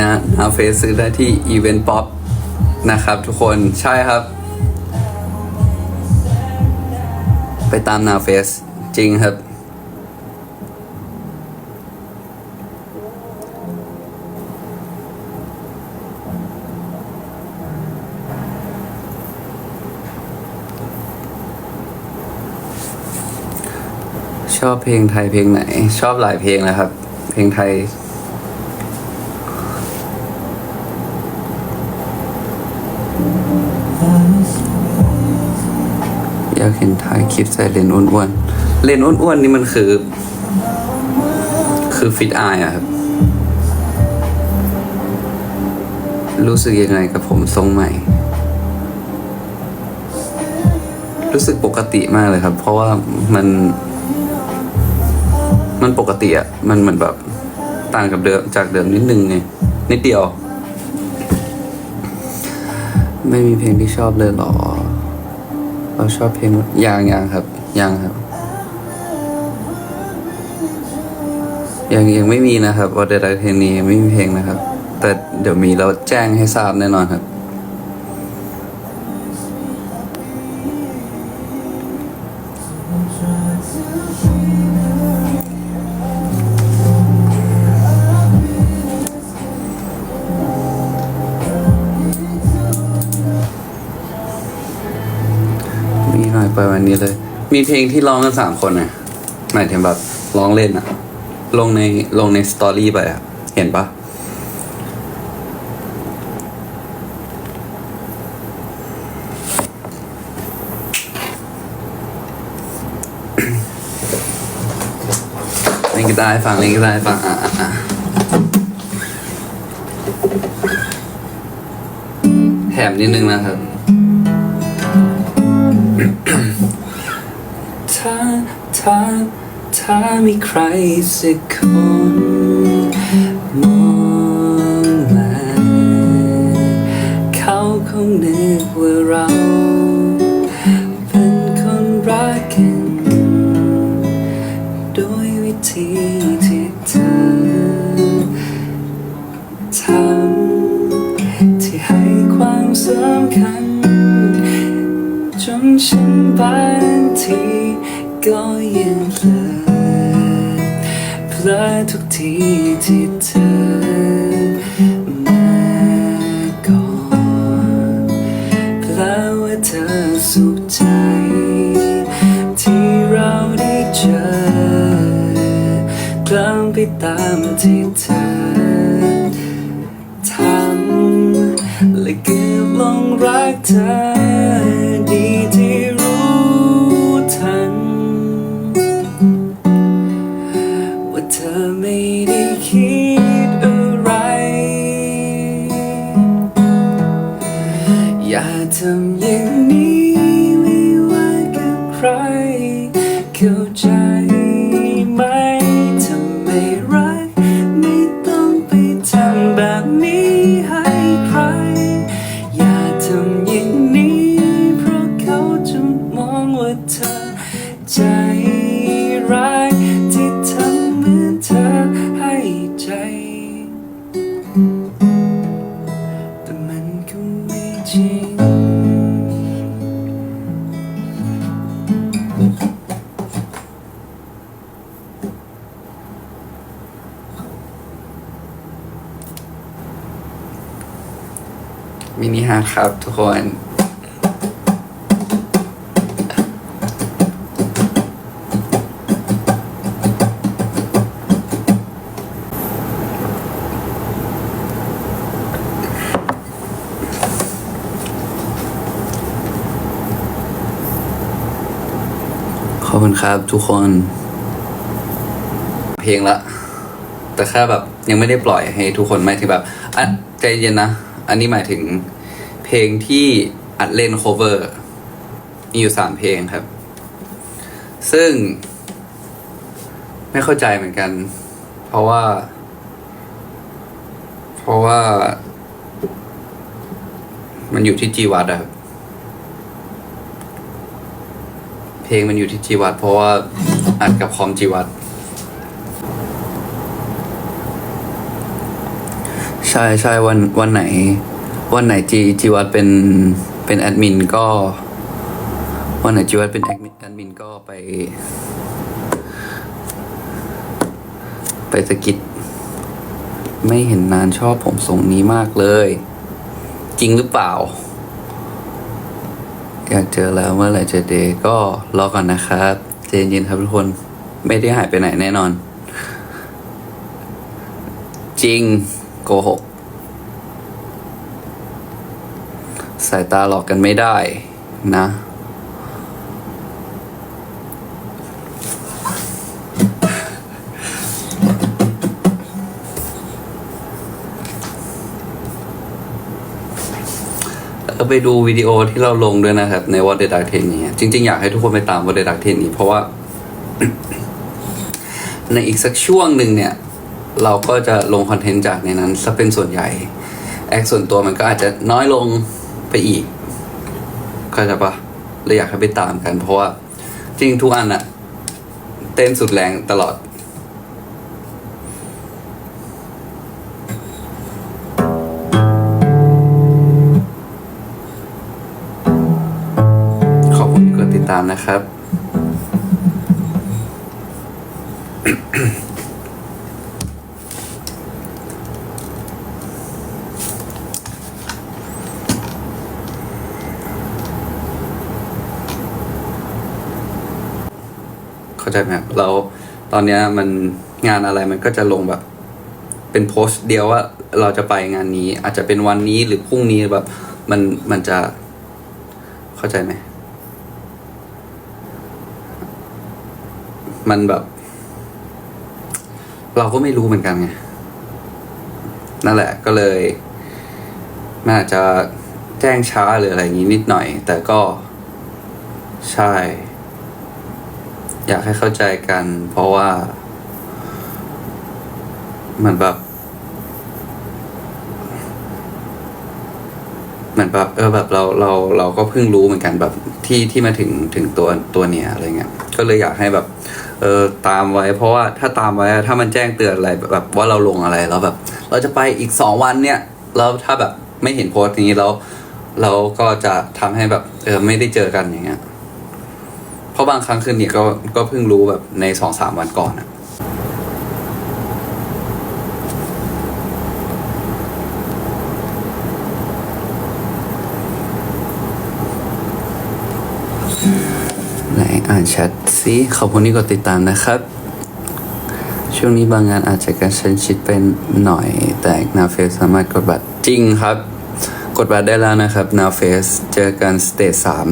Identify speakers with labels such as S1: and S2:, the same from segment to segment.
S1: งานอาเฟซซื้อได้ที่อีเวนต์ป๊อปนะครับทุกคนใช่ครับ ไปตามนาเฟสจริงครับ ชอบเพลงไทยเพลงไหน ชอบหลายเพลงนะครับ เพลงไทยากเห็นถ่ายคลิปใส่เลนส์อ้วนๆเลนส์อ้วนๆนี่มันคือ คือฟิตอายอะครับ รู้สึกยังไงกับผมทรงใหม่ รู้สึกปกติมากเลยครับ เพราะว่ามัน มันปกติอะมันเหมือนแบบต่างกับเดิมจากเดิมนิดนึงไงนิดเดียว ไม่มีเพลงที่ชอบเลยหรอ เราชอบเพลงยางยางครับยางครับ ยังยังไม่มีนะครับว่าเดดเพลงนี้ยังไม่มีเพลงนะครับ แต่เดี๋ยวมีเราแจ้งให้ทราบแน่นอนครับ มีหน่อยไปวันนี้เลย มีเพลงที่ร้องกันสามคนนะหมายถึงแบบร้องเล่นอะลงในลงในสตอรี่ไปอะเห็นปะเล่นกีตาร์ให้ฟังเล่นกีตาร์ให้ฟังอะอะอะแถมนิดนึงนะครับ ถ้าถ้ามีใครสักคนมองมาเขาคงนึกว่าเราเป็นคนรักกันโดยวิธีที่เธอทำที่ให้ความสำคัญจนฉันบางที ก็ยังเพลอเพลอทุกทีที่เธอมาก่อนเพลอว่าเธอสุขใจ ที่เราได้เจอกลังไปตามที่เธอทำและเกือบหลงรักเธอ คน ขอบคุณครับทุกคน เพลงละ แต่แค่แบบยังไม่ได้ปล่อยให้ทุกคนหมายถึงแบบอะใจเย็นนะ อันนี้หมายถึง เพลงที่อัดเล่น cover มีอยู่สามเพลงครับ ซึ่ง ไม่เข้าใจเหมือนกัน เพราะว่า เพราะว่า มันอยู่ที่จีวัดอะครับเพลงมันอยู่ที่จีวัดเพราะว่าอัดกับคอมจีวัด
S2: ใช่ใช่วันวันไหน วันไหนจีจีวัดเป็นเป็นแอดมินก็วันไหนจีวัดเป็นแอดมินแอดมินก็ไป ไปสะกิดไม่เห็นนานชอบผมทรงนี้มากเลย จริงหรือเปล่า อยากเจอแล้วเมื่อไหร่จะเดย์ก็รอก่อนนะครับใจเย็นๆครับทุกคนไม่ได้หายไปไหนแน่นอน จริงโกหก สายตาหลอกกันไม่ได้นะเออไปดูวิดีโอที่เราลงด้วยนะครับ ในวอ t เดดักเทนนี้ จริง ๆ อยากให้ทุกคนไปตามวอ t เดดักเทนนี้ เพราะว่า ในอีกสักช่วงหนึ่งเนี่ย เราก็จะลงคอนเทนต์จากในนั้นซะเป็นส่วนใหญ่ แอคส่วนตัวมันก็อาจจะน้อยลง ไปอีกเข้าใจปะเลยอยากให้ไปตามกัน เพราะว่าจริงทุกอันอะเต้นสุดแรงตลอด ขอบคุณที่กดติดตามนะครับ ใจไหมครับเราตอนเนี้ยมันงานอะไรมันก็จะลงแบบ เป็นโพสต์เดียวว่าเราจะไปงานนี้ อาจจะเป็นวันนี้หรือพรุ่งนี้แบบ มันมันจะเข้าใจไหมมันแบบ เราก็ไม่รู้เหมือนกันไงนั่นแหละก็เลยนอาจจะแจ้งช้าหรืออะไรอย่างนี้นิดหน่อย แต่ก็ใช่ อยากให้เข้าใจกัน เพราะว่าเหมือนแบบเหมือนแบบเออแบบเราเราเราก็เพิ่งรู้เหมือนกันแบบที่ที่มาถึงถึงตัวตัวเนี้ยอะไรเงี้ยก็เลยอยากให้แบบเออตามไว้ เพราะว่าถ้าตามไว้ถ้ามันแจ้งเตือนอะไรแบบว่าเราลงอะไรแล้วแบบ เราจะไปอีกสองวันเนี่ยแล้วถ้าแบบไม่เห็นโพสต์นี้แล้วเราก็จะทำให้แบบเออไม่ได้เจอกันอย่างเงี้ย เพราะบางครั้งคืนนี้ก็ก็เพิ่งรู้แบบในสองสามวันก่อนอะไหนอ่านแชทสิขอบคุณที่กดติดตามนะครับ ช่วงนี้บางงานอาจจะกระชันชิดเป็นหน่อย แต่นาเฟสสามารถกดบัตรจริงครับ กดบัตรได้แล้วนะครับนาเฟสเจอกันสเตจสาม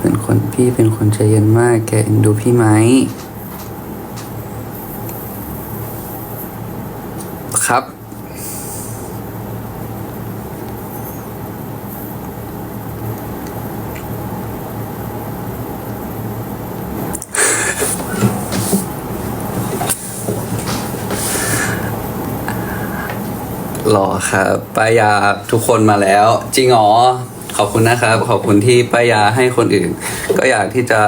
S2: เป็น คนพี่เป็นคนใจเย็นมาก แกเอ็นดูพี่ไหม ครับ หล่อครับป้ายาทุกคนมาแล้ว จริงเหรอ ขอบคุณนะครับ ขอบคุณที่ป้ายาให้คนอื่น ก็อยากที่จะ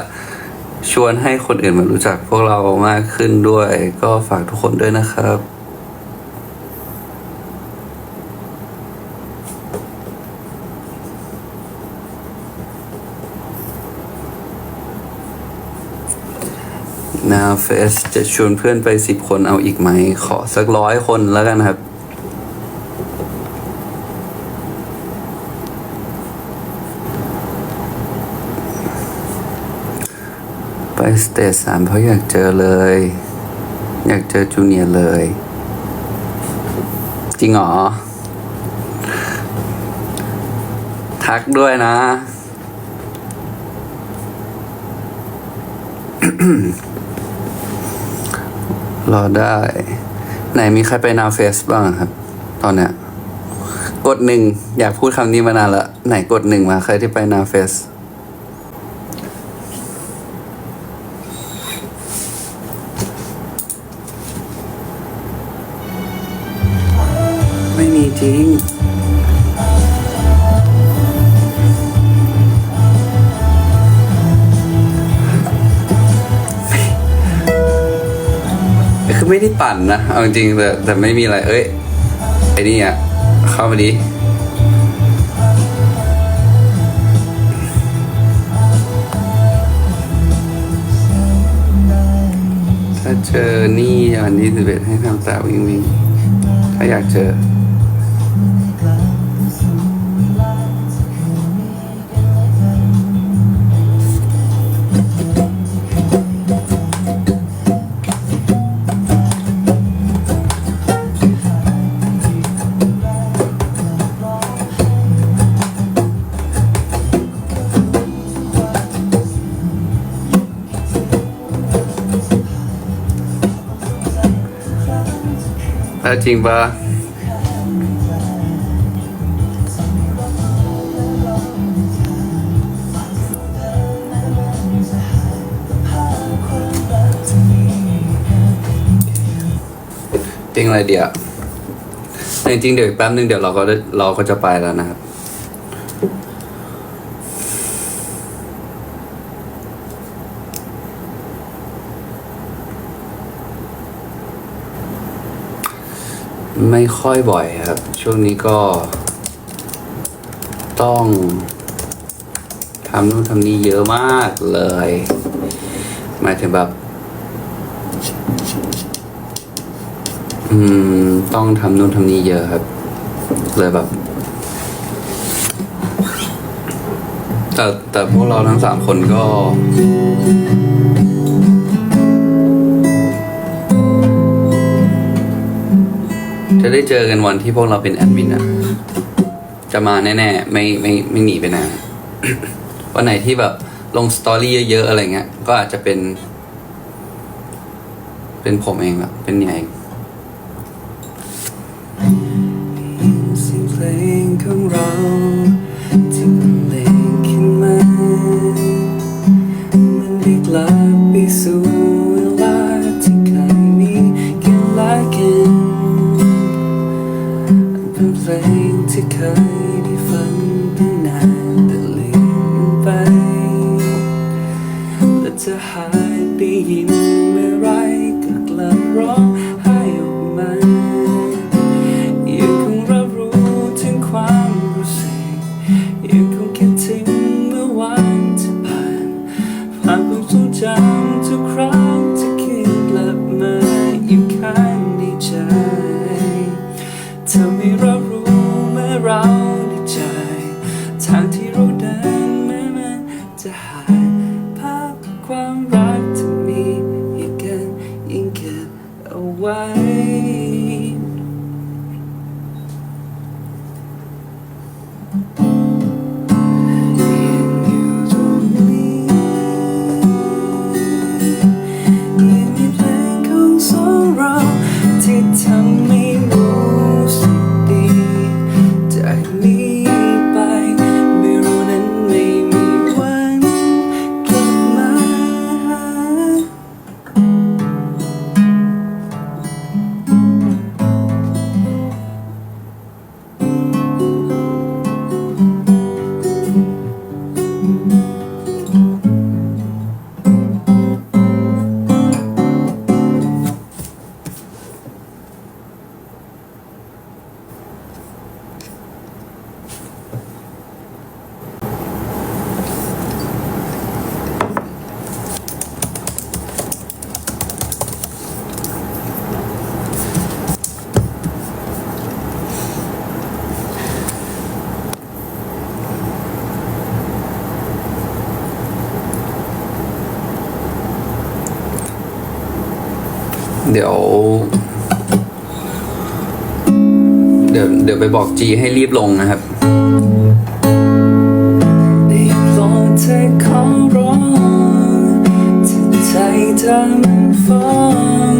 S2: ชวนให้คนอื่นมารู้จักพวกเรามากขึ้นด้วย ก็ฝากทุกคนด้วยนะครับ นาเฟสจะชวนเพื่อนไปสิบคนเอาอีกไหม ขอสักร้อยคนแล้วกันครับ สเตจสามเพราะอยากเจอเลย อยากเจอจูเนียร์เลย จริงเหรอ ทักด้วยนะ รอได้ ไหนมีใครไปนาเฟสบ้างครับ ตอนเนี้ย กดหนึ่ง อยากพูดคำนี้มานานละ ไหนกดหนึ่งมา ใครที่ไปนาเฟส ไม่
S1: ได้ปั่นนะเอาจริงๆแต่แต่ไม่มีอะไร เอ้ยไอ้นี่อะเข้ามาดิถ้าเจอนี่วันที่สิบเอ็ดให้ทำตาวิ่งวิ่งถ้าอยากเจอ จริงปะเพลงอะไรเดียวจริงๆเดี๋ยวแป๊บนึงเดี๋ยวเราก็เราก็จะไปแล้วนะครับ ไม่ค่อยบ่อยครับ ช่วงนี้ก็ ต้องทำนู่นทำนี่เยอะมากเลยหมายถึงแบบ อืม ต้องทำนู่นทำนี่เยอะครับ เลยแบบแต่แต่พวกเราทั้งสามคนก็ ได้เจอกันวันที่พวกเราเป็นแอดมินอะจะมาแน่ๆ ไม่ไม่ไม่หนีไปไหนวันไหนที่แบบลงสตอรี่เยอะๆ อะไรเงี้ย ก็อาจจะเป็น เป็นผมเองอะเป็นเนี่ยเองเสียงเพลงของเรา งที่เคยได้ฟังตั้งนานแต่ลืมไป และจะหายไปยินเมื่อไรก็กลับร้อง ยัง เดี๋ยวไปบอกจีให้รีบลงนะครับได้โปรดเธอขอร้องที่ใจเธอมันฟ้อง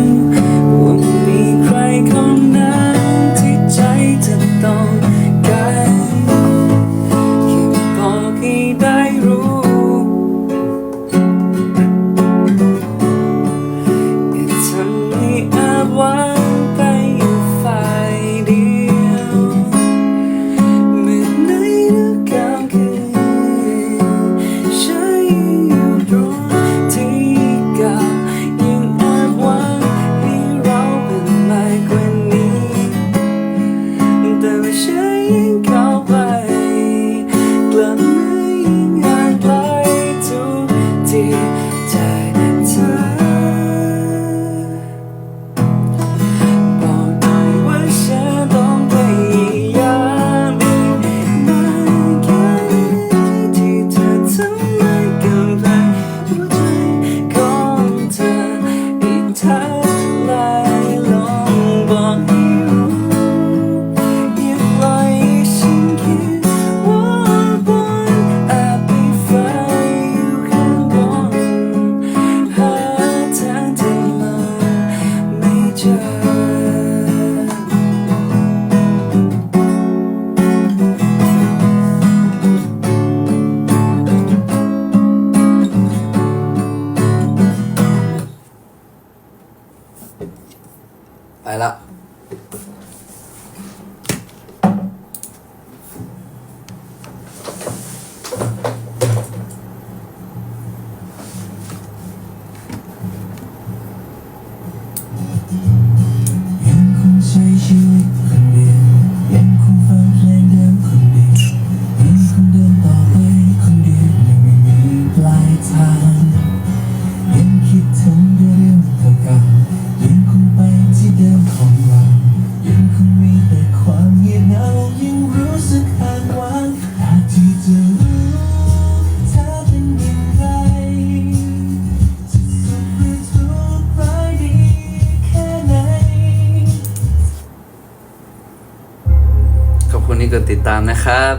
S1: คุณที่กดติดตามนะครับ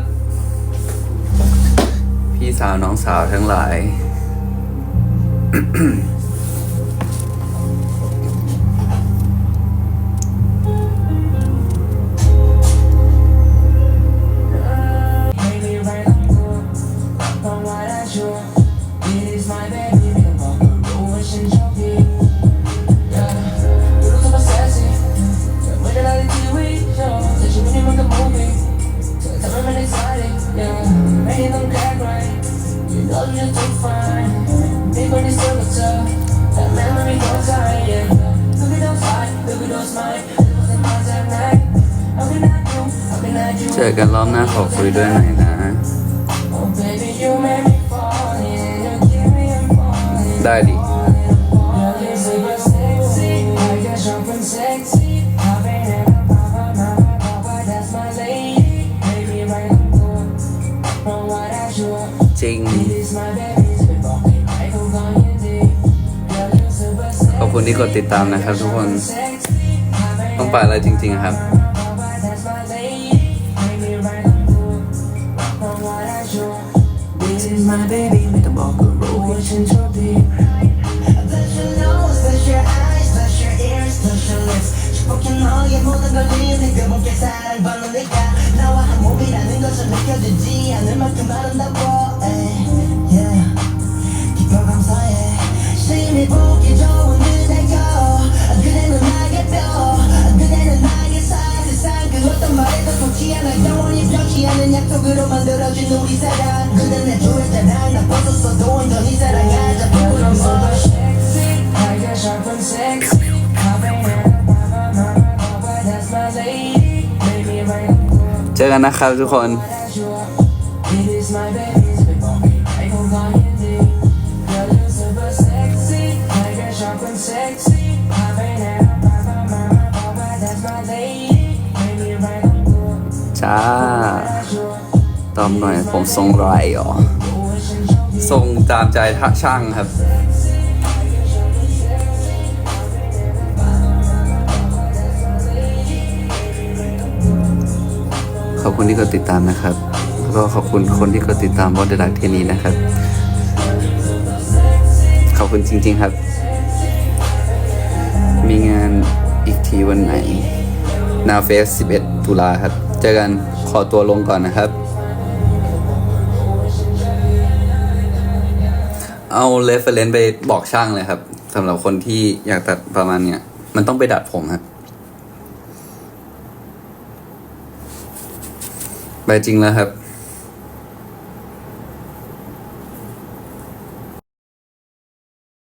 S1: พี่สาวน้องสาวทั้งหลายั
S3: นรอ
S1: บหน้าขอคุยด้วยหน่อยนะ ได้ดิจริง ขอบคุณที่กดติดตามนะครับทุกคน ต้องไปอะไรจริง ๆ ครับ
S3: my baby make a walk a roll your chin drop deep
S4: Touch your nose, touch your eyes, touch your ears, touch your lips 축복해 너의 모든 걸 뒤새겨볼게 사랑받으니까 나와 한 몸이라는 것을 느껴지지 않을 만큼 아름다워 yeah. 기뻐 감사해 심히 보기 좋은 그대여 그래 눈 나게 뼈 Mareta Pociana Działanie wznosi, ale jak to wyroman do rodziny Wizera Gdy leczyłeś ten
S3: raj, na
S4: po co z dołoń
S3: do Sexy,
S1: ตอบหน่อยผมทรงไรเหรอทรงตามใจท่าช่างครับขอบคุณที่กดติดตามนะครับ แล้วก็ขอบคุณคนที่กดติดตามบอสเดลักเทนี้นะครับ ขอบคุณจริง ๆครับ มีงานอีกทีวันไหน นาเฟส 11 ตุลาครับ เจอกันขอตัวลงก่อนนะครับ เอาเรฟเฟรนซ์ไปบอกช่างเลยครับสำหรับคนที่อยากตัดประมาณเนี้ยมันต้องไปดัดผมครับไปจริงแล้วครับ